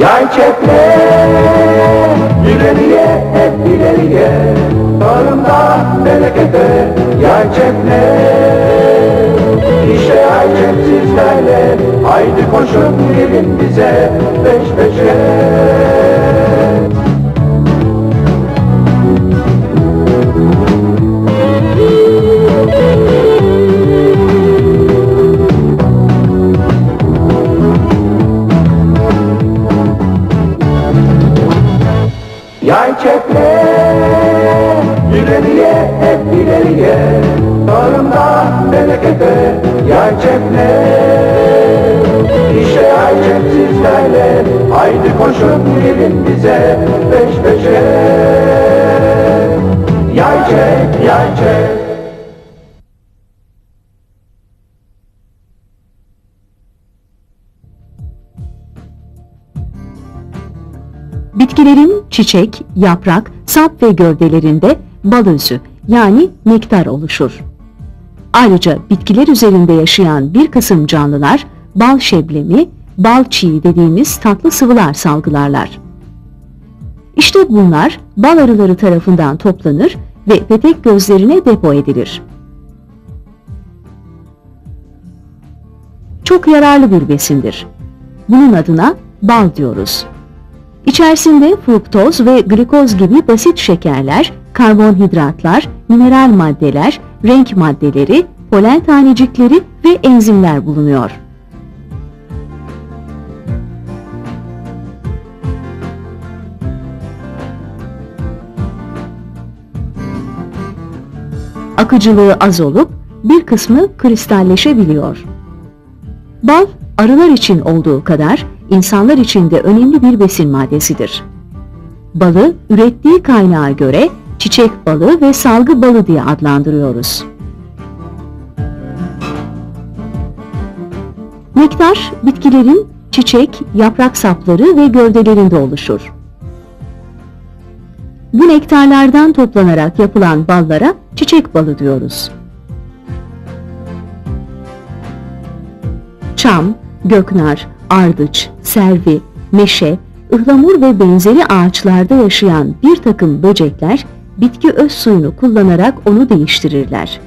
Yay çekle ileriye hep ileriye. Tarımda berekete yay çekle İşte yay çek sizlerle Haydi koşun gelin bize peş peşe Yay çekle ileriye hep ileriye. Tarımda berekete yay çekle İşte yay çek sizlerle Haydi koşun gelin bize peş peşe. Yay çek yay çek Bitkilerin çiçek, yaprak, sap ve gövdelerinde bal yani nektar oluşur. Ayrıca bitkiler üzerinde yaşayan bir kısım canlılar bal şeblemi, bal çiği dediğimiz tatlı sıvılar salgılarlar. İşte bunlar bal arıları tarafından toplanır ve petek gözlerine depo edilir. Çok yararlı bir besindir. Bunun adına bal diyoruz. İçerisinde fruktoz ve glikoz gibi basit şekerler, karbonhidratlar, mineral maddeler, renk maddeleri, polen tanecikleri ve enzimler bulunuyor. Akıcılığı az olup bir kısmı kristalleşebiliyor. Bal, arılar için olduğu kadar insanlar için de önemli bir besin maddesidir. Balı, ürettiği kaynağa göre çiçek balı ve salgı balı diye adlandırıyoruz. Nektar, bitkilerin çiçek, yaprak sapları ve gövdelerinde oluşur. Bu nektarlardan toplanarak yapılan ballara çiçek balı diyoruz. Çam, göknar, ardıç, servi, meşe, ıhlamur ve benzeri ağaçlarda yaşayan bir takım böcekler bitki öz suyunu kullanarak onu değiştirirler.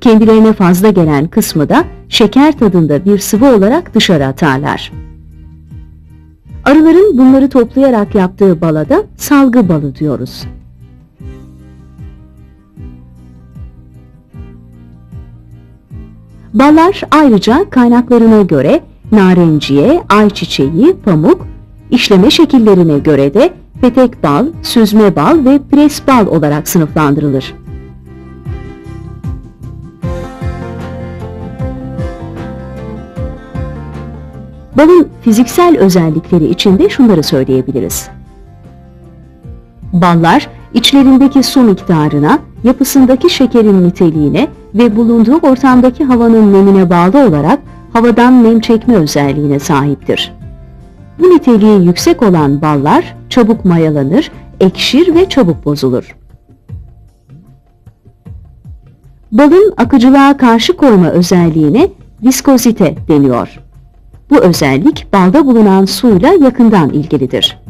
Kendilerine fazla gelen kısmı da şeker tadında bir sıvı olarak dışarı atarlar. Arıların bunları toplayarak yaptığı bala da salgı balı diyoruz. Ballar ayrıca kaynaklarına göre narenciye, ayçiçeği, pamuk, işleme şekillerine göre de petek bal, süzme bal ve pres bal olarak sınıflandırılır. Balın fiziksel özellikleri için de şunları söyleyebiliriz. Ballar, içlerindeki su miktarına, yapısındaki şekerin niteliğine ve bulunduğu ortamdaki havanın nemine bağlı olarak havadan nem çekme özelliğine sahiptir. Bu niteliği yüksek olan ballar çabuk mayalanır, ekşir ve çabuk bozulur. Balın akıcılığa karşı koyma özelliğine viskozite deniyor. Bu özellik balda bulunan suyla yakından ilgilidir.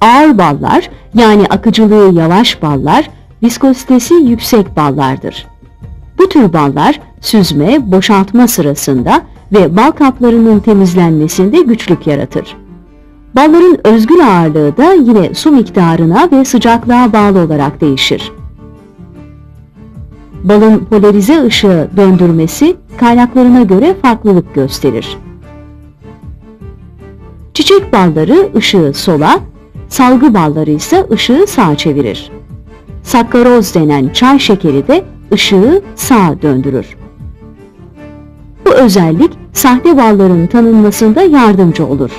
Ağır ballar yani akıcılığı yavaş ballar viskozitesi yüksek ballardır. Bu tür ballar süzme, boşaltma sırasında ve bal kaplarının temizlenmesinde güçlük yaratır. Balların özgül ağırlığı da yine su miktarına ve sıcaklığa bağlı olarak değişir. Balın polarize ışığı döndürmesi kaynaklarına göre farklılık gösterir. Çiçek balları ışığı sola, salgı balları ise ışığı sağa çevirir. Sakkaroz denen çay şekeri de ışığı sağa döndürür. Bu özellik sahte balların tanınmasında yardımcı olur.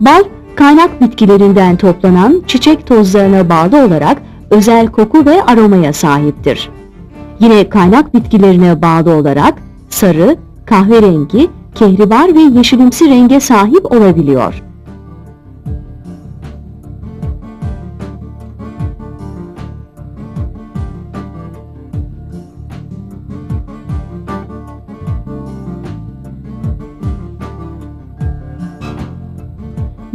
Bal, kaynak bitkilerinden toplanan çiçek tozlarına bağlı olarak özel koku ve aromaya sahiptir. Yine kaynak bitkilerine bağlı olarak sarı, kahverengi, kehribar ve yeşilimsi renge sahip olabiliyor.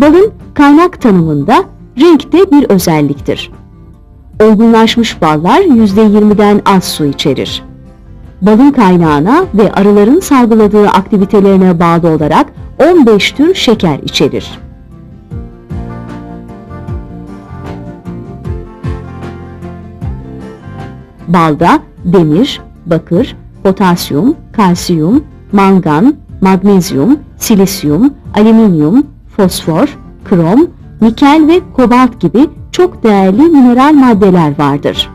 Balın kaynak tanımında renk de bir özelliktir. Olgunlaşmış ballar %20'den az su içerir. Balın kaynağına ve arıların salgıladığı aktivitelerine bağlı olarak 15 tür şeker içerir. Balda demir, bakır, potasyum, kalsiyum, mangan, magnezyum, silisyum, alüminyum, fosfor, krom, nikel ve kobalt gibi çok değerli mineral maddeler vardır.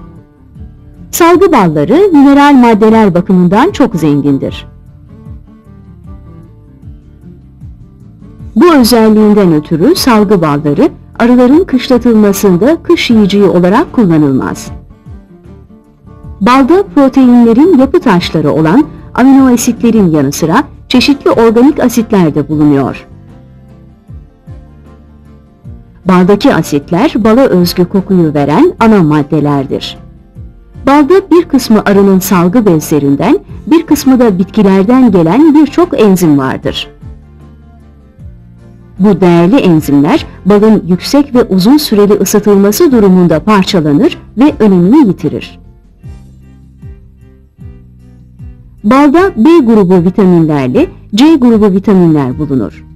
Salgı balları mineral maddeler bakımından çok zengindir. Bu özelliğinden ötürü salgı balları arıların kışlatılmasında kış yiyeceği olarak kullanılmaz. Balda proteinlerin yapı taşları olan amino asitlerin yanı sıra çeşitli organik asitler de bulunuyor. Baldaki asitler bala özgü kokuyu veren ana maddelerdir. Balda bir kısmı arının salgı bezlerinden, bir kısmı da bitkilerden gelen birçok enzim vardır. Bu değerli enzimler balın yüksek ve uzun süreli ısıtılması durumunda parçalanır ve önemini yitirir. Balda B grubu vitaminlerle C grubu vitaminler bulunur.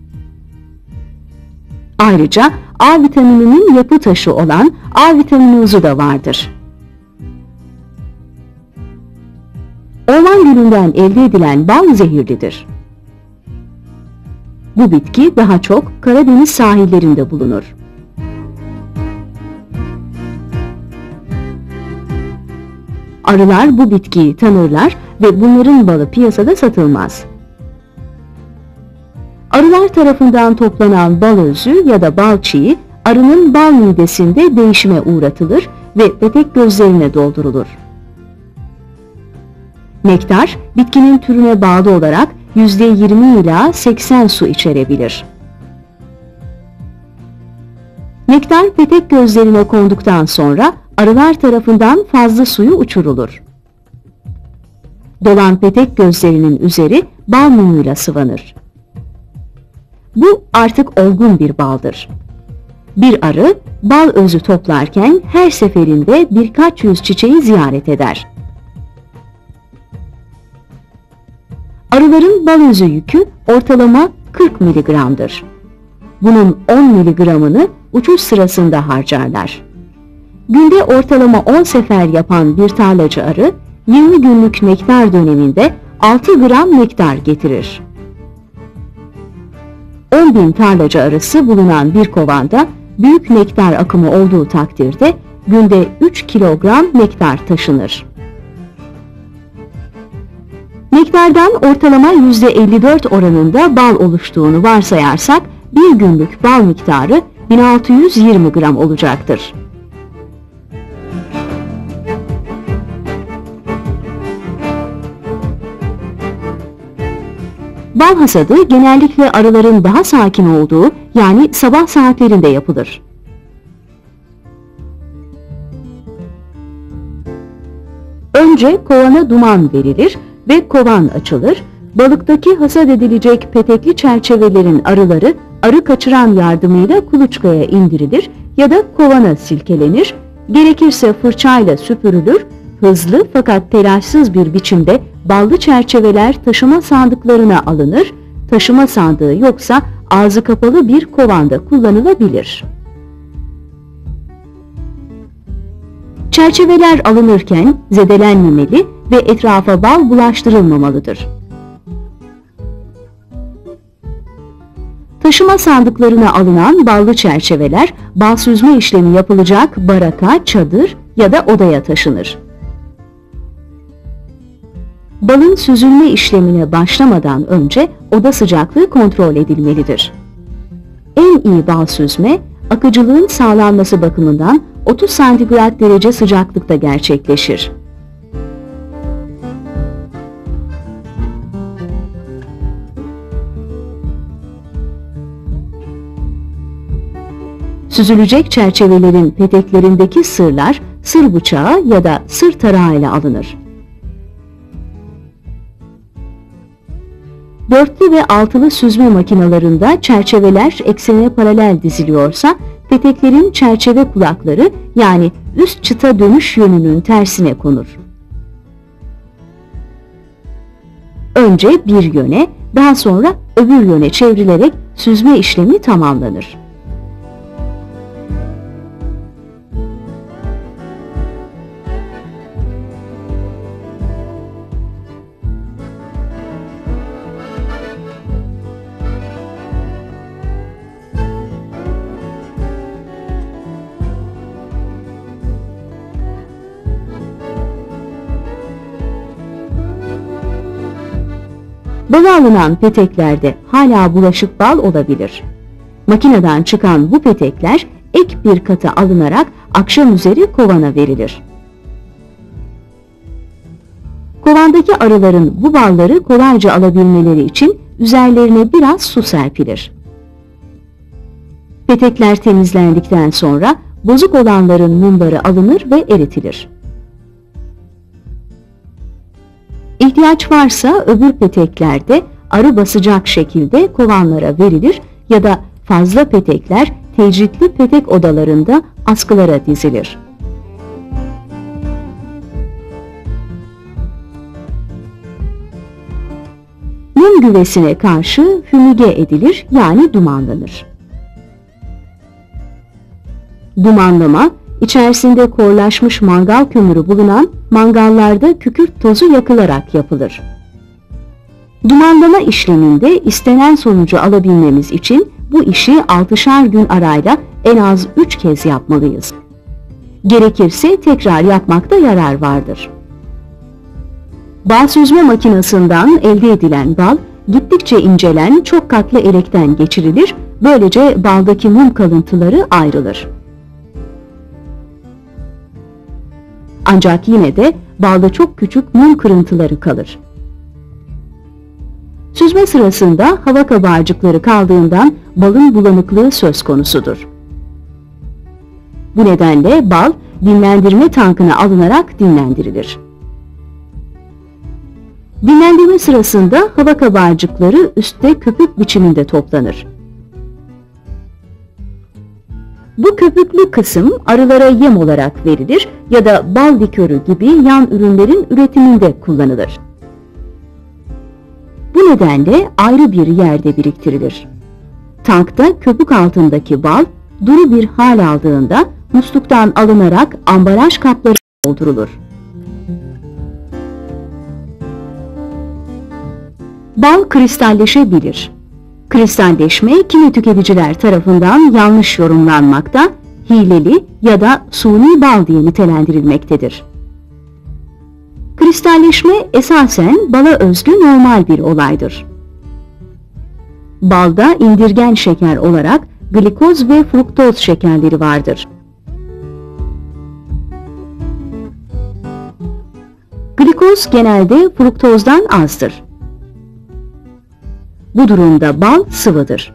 Ayrıca A vitamininin yapı taşı olan A vitaminozu da vardır. Orman gülünden elde edilen bal zehirlidir. Bu bitki daha çok Karadeniz sahillerinde bulunur. Arılar bu bitkiyi tanırlar ve bunların balı piyasada satılmaz. Arılar tarafından toplanan bal özü ya da bal çiği arının bal midesinde değişime uğratılır ve petek gözlerine doldurulur. Nektar, bitkinin türüne bağlı olarak %20 ila 80 su içerebilir. Nektar petek gözlerine konduktan sonra arılar tarafından fazla suyu uçurulur. Dolan petek gözlerinin üzeri bal mumuyla sıvanır. Bu artık olgun bir baldır. Bir arı bal özü toplarken her seferinde birkaç yüz çiçeği ziyaret eder. Arıların bal özü yükü ortalama 40 miligramdır. Bunun 10 miligramını uçuş sırasında harcarlar. Günde ortalama 10 sefer yapan bir tarlacı arı, 20 günlük nektar döneminde 6 gram nektar getirir. 10 bin tarlacı arısı bulunan bir kovanda büyük nektar akımı olduğu takdirde günde 3 kilogram nektar taşınır. Nektardan ortalama %54 oranında bal oluştuğunu varsayarsak bir günlük bal miktarı 1620 gram olacaktır. Bal hasadı genellikle arıların daha sakin olduğu yani sabah saatlerinde yapılır. Önce kovana duman verilir ve kovan açılır, balıktaki hasat edilecek petekli çerçevelerin arıları arı kaçıran yardımıyla kuluçkaya indirilir ya da kovana silkelenir, gerekirse fırçayla süpürülür, hızlı fakat telaşsız bir biçimde ballı çerçeveler taşıma sandıklarına alınır, taşıma sandığı yoksa ağzı kapalı bir kovanda kullanılabilir. Çerçeveler alınırken zedelenmemeli ve etrafa bal bulaştırılmamalıdır. Taşıma sandıklarına alınan ballı çerçeveler bal süzme işlemi yapılacak baraka, çadır ya da odaya taşınır. Balın süzülme işlemine başlamadan önce oda sıcaklığı kontrol edilmelidir. En iyi bal süzme, akıcılığın sağlanması bakımından 30 santigrat derece sıcaklıkta gerçekleşir. Süzülecek çerçevelerin peteklerindeki sırlar sır bıçağı ya da sır tarağı ile alınır. Dörtlü ve altılı süzme makinalarında çerçeveler eksene paralel diziliyorsa, peteklerin çerçeve kulakları yani üst çıta dönüş yönünün tersine konur. Önce bir yöne, daha sonra öbür yöne çevrilerek süzme işlemi tamamlanır. Bala alınan peteklerde hala bulaşık bal olabilir. Makineden çıkan bu petekler ek bir kata alınarak akşam üzeri kovana verilir. Kovandaki arıların bu balları kolayca alabilmeleri için üzerlerine biraz su serpilir. Petekler temizlendikten sonra bozuk olanların mumları alınır ve eritilir. İhtiyaç varsa öbür peteklerde arı basacak şekilde kovanlara verilir ya da fazla petekler tecritli petek odalarında askılara dizilir. Mum güvesine karşı fümige edilir yani dumanlanır. Dumanlama, içerisinde korlaşmış mangal kömürü bulunan mangallarda kükürt tozu yakılarak yapılır. Dumanlama işleminde istenen sonucu alabilmemiz için bu işi 6'şar gün arayla en az 3 kez yapmalıyız. Gerekirse tekrar yapmakta yarar vardır. Bal süzme makinesinden elde edilen bal, gittikçe incelen çok katlı elekten geçirilir, böylece baldaki mum kalıntıları ayrılır. Ancak yine de balda çok küçük mum kırıntıları kalır. Süzme sırasında hava kabarcıkları kaldığından balın bulanıklığı söz konusudur. Bu nedenle bal dinlendirme tankına alınarak dinlendirilir. Dinlendirme sırasında hava kabarcıkları üstte köpük biçiminde toplanır. Bu köpüklü kısım arılara yem olarak verilir ya da bal likörü gibi yan ürünlerin üretiminde kullanılır. Bu nedenle ayrı bir yerde biriktirilir. Tankta köpük altındaki bal duru bir hal aldığında musluktan alınarak ambalaj kapları doldurulur. Bal kristalleşebilir. Kristalleşme kimi tüketiciler tarafından yanlış yorumlanmakta, hileli ya da suni bal diye nitelendirilmektedir. Kristalleşme esasen bala özgü normal bir olaydır. Balda indirgen şeker olarak glikoz ve fruktoz şekerleri vardır. Glikoz genelde fruktozdan azdır. Bu durumda bal sıvıdır.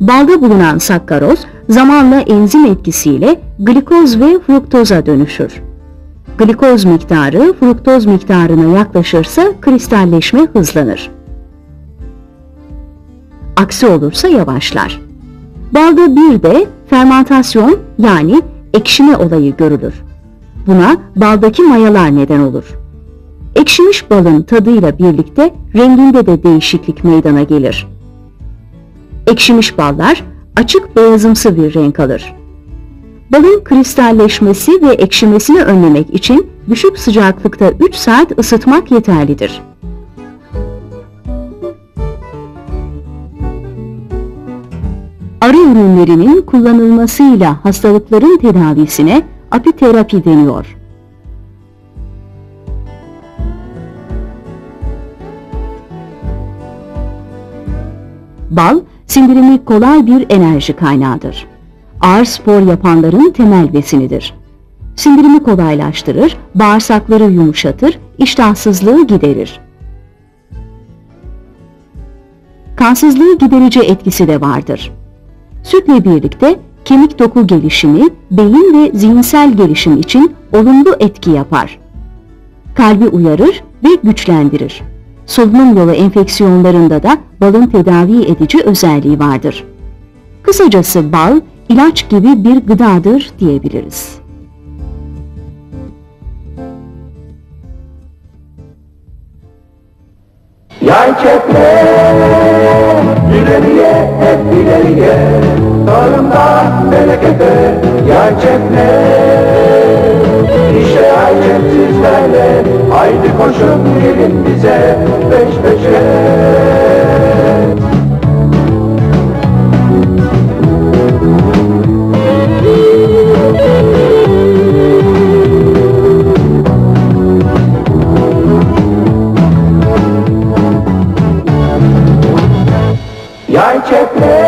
Balda bulunan sakkaroz zamanla enzim etkisiyle glikoz ve fruktoza dönüşür. Glikoz miktarı fruktoz miktarına yaklaşırsa kristalleşme hızlanır. Aksi olursa yavaşlar. Balda bir de fermantasyon yani ekşime olayı görülür. Buna baldaki mayalar neden olur. Ekşimiş balın tadıyla birlikte renginde de değişiklik meydana gelir. Ekşimiş ballar açık beyazımsı bir renk alır. Balın kristalleşmesi ve ekşimesini önlemek için düşük sıcaklıkta 3 saat ısıtmak yeterlidir. Arı ürünlerinin kullanılmasıyla hastalıkların tedavisine apiterapi deniyor. Bal, sindirimi kolay bir enerji kaynağıdır. Ağır spor yapanların temel besinidir. Sindirimi kolaylaştırır, bağırsakları yumuşatır, iştahsızlığı giderir. Kansızlığı giderici etkisi de vardır. Sütle birlikte kemik doku gelişimi, beyin ve zihinsel gelişim için olumlu etki yapar. Kalbi uyarır ve güçlendirir. Solunum yolu enfeksiyonlarında da balın tedavi edici özelliği vardır. Kısacası bal, ilaç gibi bir gıdadır diyebiliriz. Yay çekme, ileriye hep ileriye Tarımdan berekete, yay çekme İşte yay çek sizlerle, haydi koşun gelin bize Peş peşe Yay çekme,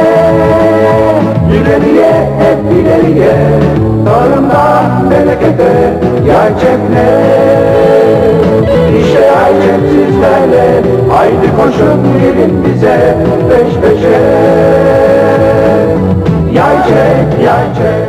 ileriye hep ileriye Tarımdan berekete, yay çekme. İşte yay sizlerle, haydi koşun gelin bize Peş peşe. Yay çek, yay çek